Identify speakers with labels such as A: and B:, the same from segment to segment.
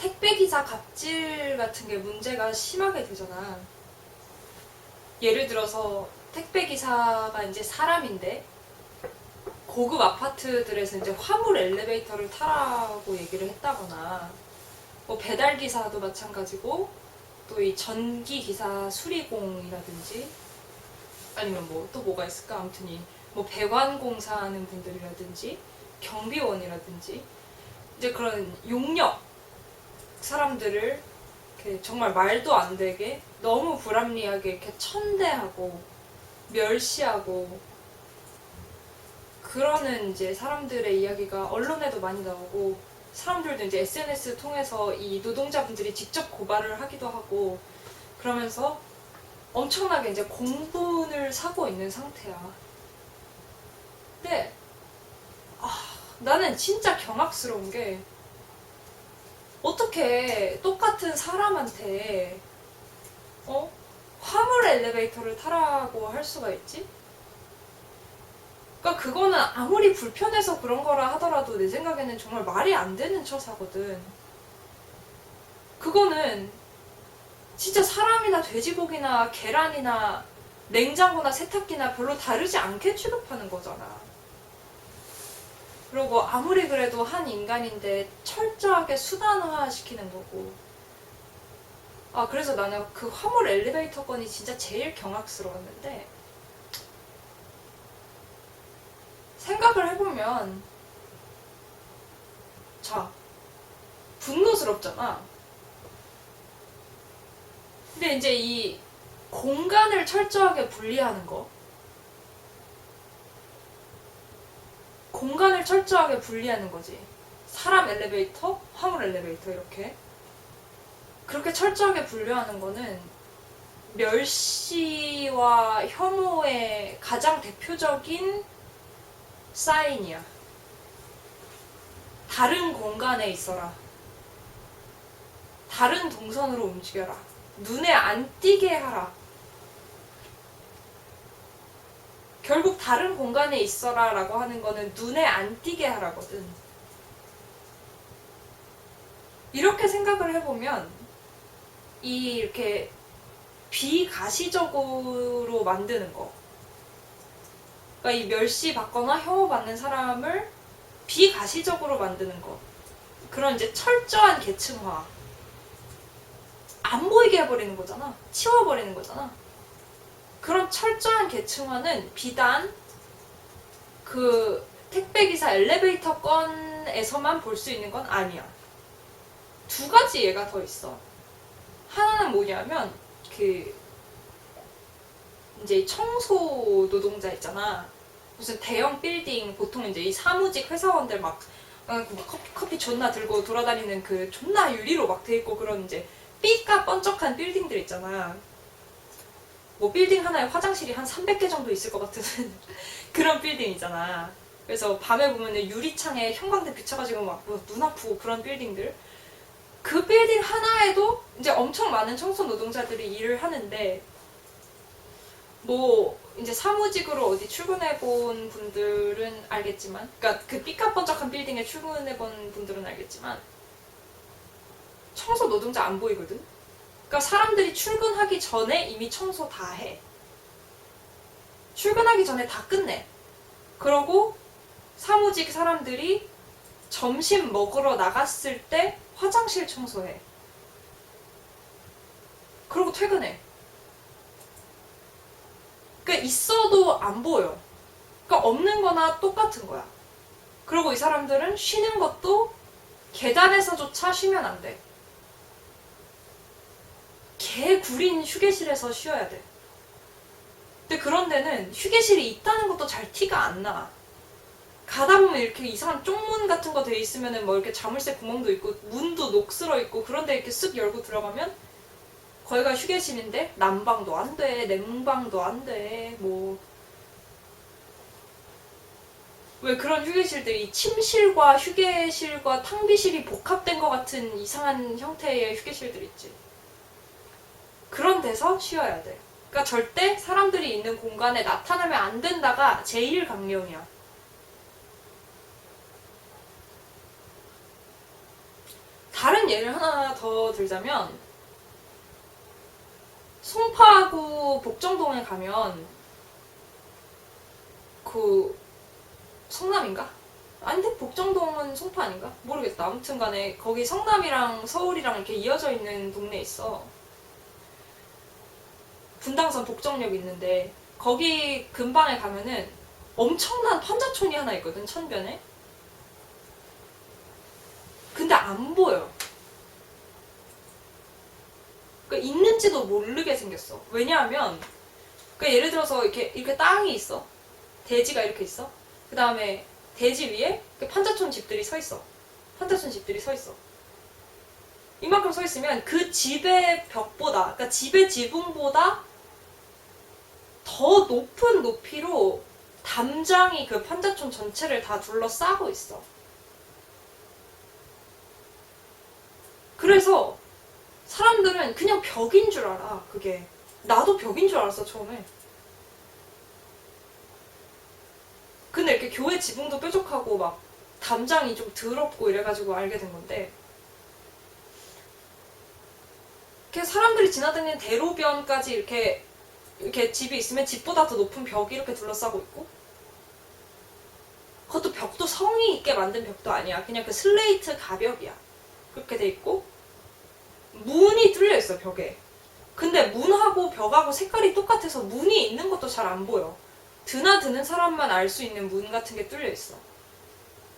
A: 택배기사 갑질 같은 게 문제가 심하게 되잖아. 예를 들어서 택배기사가 이제 사람인데 고급 아파트들에서 이제 화물 엘리베이터를 타라고 얘기를 했다거나 뭐 배달 기사도 마찬가지고 또 이 전기 기사 수리공이라든지 아니면 뭐 또 뭐가 있을까 아무튼 이뭐 배관 공사 하는 분들이라든지 경비원이라든지 이제 그런 용역 사람들을 이렇게 정말 말도 안 되게 너무 불합리하게 이렇게 천대하고 멸시하고 그러는 이제 사람들의 이야기가 언론에도 많이 나오고 사람들도 이제 SNS 통해서 이 노동자분들이 직접 고발을 하기도 하고 그러면서 엄청나게 이제 공분을 사고 있는 상태야. 근데 아, 나는 진짜 경악스러운 게 어떻게 똑같은 사람한테 어? 화물 엘리베이터를 타라고 할 수가 있지? 그러니까 그거는 아무리 불편해서 그런 거라 하더라도 내 생각에는 정말 말이 안 되는 처사거든. 그거는 진짜 사람이나 돼지고기나 계란이나 냉장고나 세탁기나 별로 다르지 않게 취급하는 거잖아. 그리고 아무리 그래도 한 인간인데 철저하게 수단화 시키는 거고. 아, 그래서 나는 그 화물 엘리베이터 건이 진짜 제일 경악스러웠는데, 생각을 해보면, 자, 분노스럽잖아. 근데 이제 이 공간을 철저하게 분리하는 거. 공간을 철저하게 분리하는 거지. 사람 엘리베이터, 화물 엘리베이터 이렇게. 그렇게 철저하게 분류하는 거는 멸시와 혐오의 가장 대표적인 사인이야. 다른 공간에 있어라. 다른 동선으로 움직여라. 눈에 안 띄게 하라. 결국 다른 공간에 있어라 라고 하는 거는 눈에 안 띄게 하라거든. 이렇게 생각을 해보면, 이 이렇게 비가시적으로 만드는 거. 그러니까 이 멸시받거나 혐오받는 사람을 비가시적으로 만드는 거. 그런 이제 철저한 계층화. 안 보이게 해버리는 거잖아. 치워버리는 거잖아. 그런 철저한 계층화는 비단 그 택배기사 엘리베이터 건에서만 볼 수 있는 건 아니야. 두 가지 예가 더 있어. 하나는 뭐냐면 그 이제 청소 노동자 있잖아. 무슨 대형 빌딩 보통 이제 이 사무직 회사원들 막, 어, 막 커피, 커피 존나 들고 돌아다니는 그 존나 유리로 막 돼 있고 그런 이제 삐까 번쩍한 빌딩들 있잖아. 뭐 빌딩 하나에 화장실이 한 300개 정도 있을 것 같은 그런 빌딩 있잖아. 그래서 밤에 보면 유리창에 형광등 비춰가지고 막 눈 아프고 그런 빌딩들. 그 빌딩 하나에도 이제 엄청 많은 청소 노동자들이 일을 하는데 뭐 이제 사무직으로 어디 출근해 본 분들은 알겠지만 그러니까 그 삐까번쩍한 빌딩에 출근해 본 분들은 알겠지만 청소 노동자 안 보이거든. 그러니까 사람들이 출근하기 전에 이미 청소 다 해. 출근하기 전에 다 끝내. 그러고 사무직 사람들이 점심 먹으러 나갔을 때 화장실 청소해. 그러고 퇴근해. 그러니까 있어도 안 보여. 그러니까 없는 거나 똑같은 거야. 그리고 이 사람들은 쉬는 것도 계단에서조차 쉬면 안 돼. 개 구린 휴게실에서 쉬어야 돼. 근데 그런 데는 휴게실이 있다는 것도 잘 티가 안 나. 가다 보면 이렇게 이상한 쪽문 같은 거 돼 있으면은 뭐 이렇게 자물쇠 구멍도 있고 문도 녹슬어 있고 그런데 이렇게 쓱 열고 들어가면 거기가 휴게실인데 난방도 안 돼, 냉방도 안 돼, 뭐. 왜 그런 휴게실들이 침실과 휴게실과 탕비실이 복합된 것 같은 이상한 형태의 휴게실들 있지. 그런 데서 쉬어야 돼. 그러니까 절대 사람들이 있는 공간에 나타나면 안 된다가 제일 강령이야. 다른 예를 하나 더 들자면 송파구 복정동에 가면 그 성남인가? 아닌데 복정동은 송파 아닌가? 모르겠다. 아무튼 간에 거기 성남이랑 서울이랑 이렇게 이어져 있는 동네 있어. 분당선 복정역 있는데 거기 근방에 가면은 엄청난 판자촌이 하나 있거든 천변에. 근데 안 보여. 그러니까 있는지도 모르게 생겼어. 왜냐하면 그러니까 예를 들어서 이렇게 이렇게 땅이 있어. 대지가 이렇게 있어. 그 다음에 대지 위에 그 판자촌 집들이 서 있어. 판자촌 집들이 서 있어. 이만큼 서 있으면 그 집의 벽보다, 그러니까 집의 지붕보다 더 높은 높이로 담장이 그 판자촌 전체를 다 둘러싸고 있어. 그래서 사람들은 그냥 벽인 줄 알아, 그게. 나도 벽인 줄 알았어, 처음에. 근데 이렇게 교회 지붕도 뾰족하고 막 담장이 좀 더럽고 이래가지고 알게 된 건데. 이렇게 사람들이 지나다니는 대로변까지 이렇게 이렇게 집이 있으면 집보다 더 높은 벽이 이렇게 둘러싸고 있고 그것도 벽도 성의 있게 만든 벽도 아니야. 그냥 그 슬레이트 가벽이야. 그렇게 돼 있고 문이 뚫려 있어 벽에. 근데 문하고 벽하고 색깔이 똑같아서 문이 있는 것도 잘 안 보여. 드나드는 사람만 알 수 있는 문 같은 게 뚫려 있어.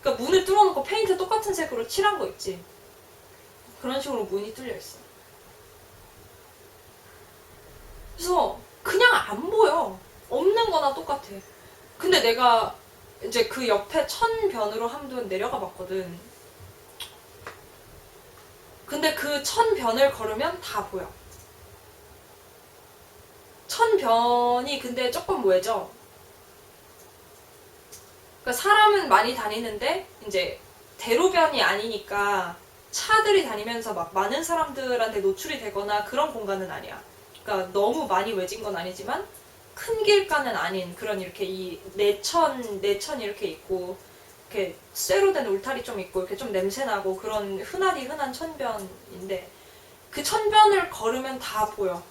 A: 그러니까 문을 뚫어놓고 페인트 똑같은 색으로 칠한 거 있지. 그런 식으로 문이 뚫려 있어. 그래서 안 보여. 없는 거나 똑같아. 근데 내가 이제 그 옆에 천변으로 한번 내려가 봤거든. 근데 그 천변을 걸으면 다 보여. 천변이 근데 조금 왜죠? 그러니까 사람은 많이 다니는데 이제 대로변이 아니니까 차들이 다니면서 막 많은 사람들한테 노출이 되거나 그런 공간은 아니야. 그러니까 너무 많이 외진 건 아니지만 큰 길가는 아닌 그런 이렇게 이 내천 내천 이렇게 있고 이렇게 쇠로 된 울타리 좀 있고 이렇게 좀 냄새 나고 그런 흔하디 흔한 천변인데 그 천변을 걸으면 다 보여.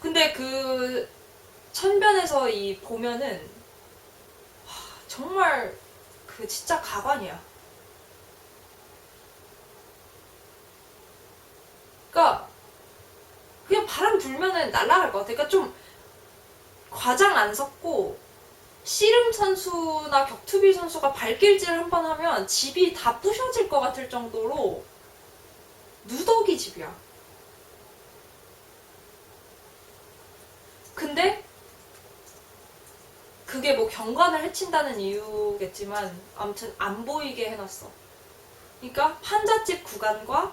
A: 근데 그 천변에서 이 보면은 와, 정말 그 진짜 가관이야. 그러니까 불면은 날아갈 것 같아. 그러니까 좀 과장 안 섞고 씨름 선수나 격투기 선수가 발길질 한 번 하면 집이 다 부셔질 것 같을 정도로 누더기 집이야. 근데 그게 뭐 경관을 해친다는 이유겠지만 아무튼 안 보이게 해놨어. 그러니까 판잣집 구간과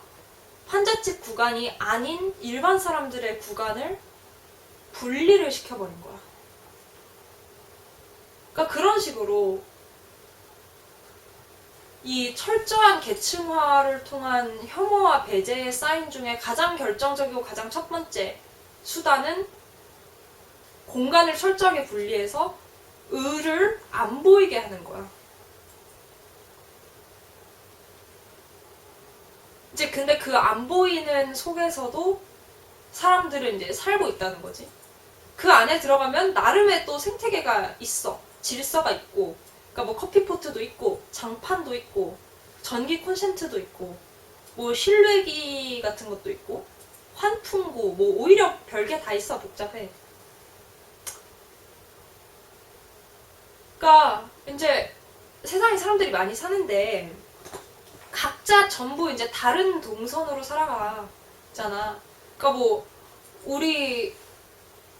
A: 판잣집 구간이 아닌 일반 사람들의 구간을 분리를 시켜버린 거야. 그러니까 그런 식으로 이 철저한 계층화를 통한 혐오와 배제의 사인 중에 가장 결정적이고 가장 첫 번째 수단은 공간을 철저하게 분리해서 을을 안 보이게 하는 거야. 이제 근데 그 안 보이는 속에서도 사람들은 이제 살고 있다는 거지. 그 안에 들어가면 나름의 또 생태계가 있어. 질서가 있고. 그러니까 뭐 커피포트도 있고, 장판도 있고, 전기 콘센트도 있고, 뭐 실외기 같은 것도 있고, 환풍구, 뭐 오히려 별게 다 있어. 복잡해. 그러니까 이제 세상에 사람들이 많이 사는데 각자 전부 이제 다른 동선으로 살아가잖아. 그러니까 뭐 우리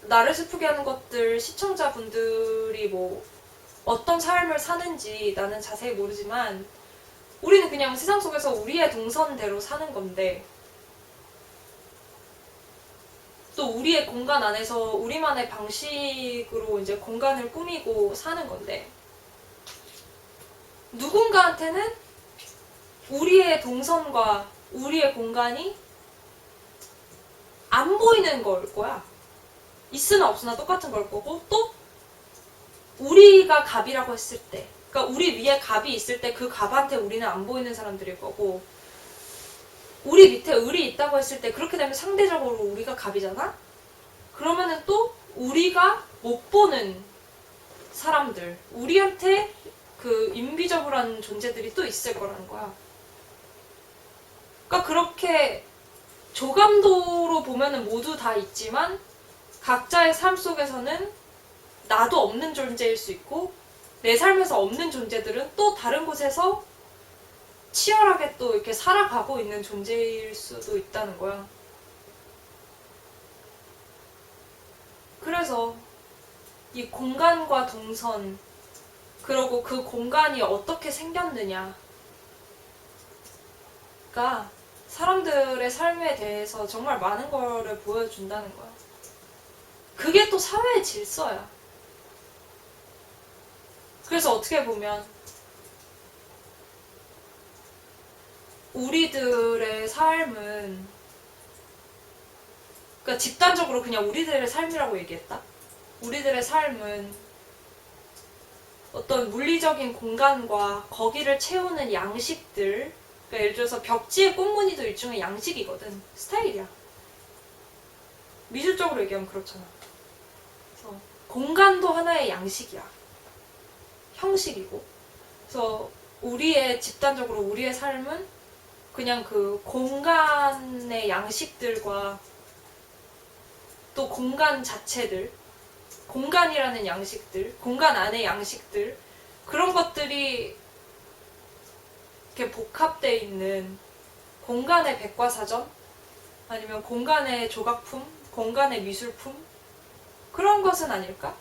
A: 나를 슬프게 하는 것들 시청자분들이 뭐 어떤 삶을 사는지 나는 자세히 모르지만 우리는 그냥 세상 속에서 우리의 동선대로 사는 건데 또 우리의 공간 안에서 우리만의 방식으로 이제 공간을 꾸미고 사는 건데 누군가한테는 우리의 동선과 우리의 공간이 안 보이는 걸 거야. 있으나 없으나 똑같은 걸 거고 또 우리가 갑이라고 했을 때 그러니까 우리 위에 갑이 있을 때 그 갑한테 우리는 안 보이는 사람들일 거고 우리 밑에 을이 있다고 했을 때 그렇게 되면 상대적으로 우리가 갑이잖아? 그러면은 또 우리가 못 보는 사람들, 우리한테 그 인비저블한 존재들이 또 있을 거라는 거야. 그러니까 그렇게 조감도로 보면은 모두 다 있지만 각자의 삶 속에서는 나도 없는 존재일 수 있고 내 삶에서 없는 존재들은 또 다른 곳에서 치열하게 또 이렇게 살아가고 있는 존재일 수도 있다는 거야. 그래서 이 공간과 동선, 그리고 그 공간이 어떻게 생겼느냐 가 사람들의 삶에 대해서 정말 많은 거를 보여준다는 거야. 그게 또 사회의 질서야. 그래서 어떻게 보면 우리들의 삶은 그러니까 집단적으로 그냥 우리들의 삶이라고 얘기했다. 우리들의 삶은 어떤 물리적인 공간과 거기를 채우는 양식들 그러니까 예를 들어서 벽지의 꽃무늬도 일종의 양식이거든. 스타일이야. 미술적으로 얘기하면 그렇잖아. 그래서 공간도 하나의 양식이야. 형식이고. 그래서 우리의 집단적으로 우리의 삶은 그냥 그 공간의 양식들과 또 공간 자체들, 공간이라는 양식들, 공간 안의 양식들, 그런 것들이 이렇게 복합되어 있는 공간의 백과사전? 아니면 공간의 조각품? 공간의 미술품? 그런 것은 아닐까?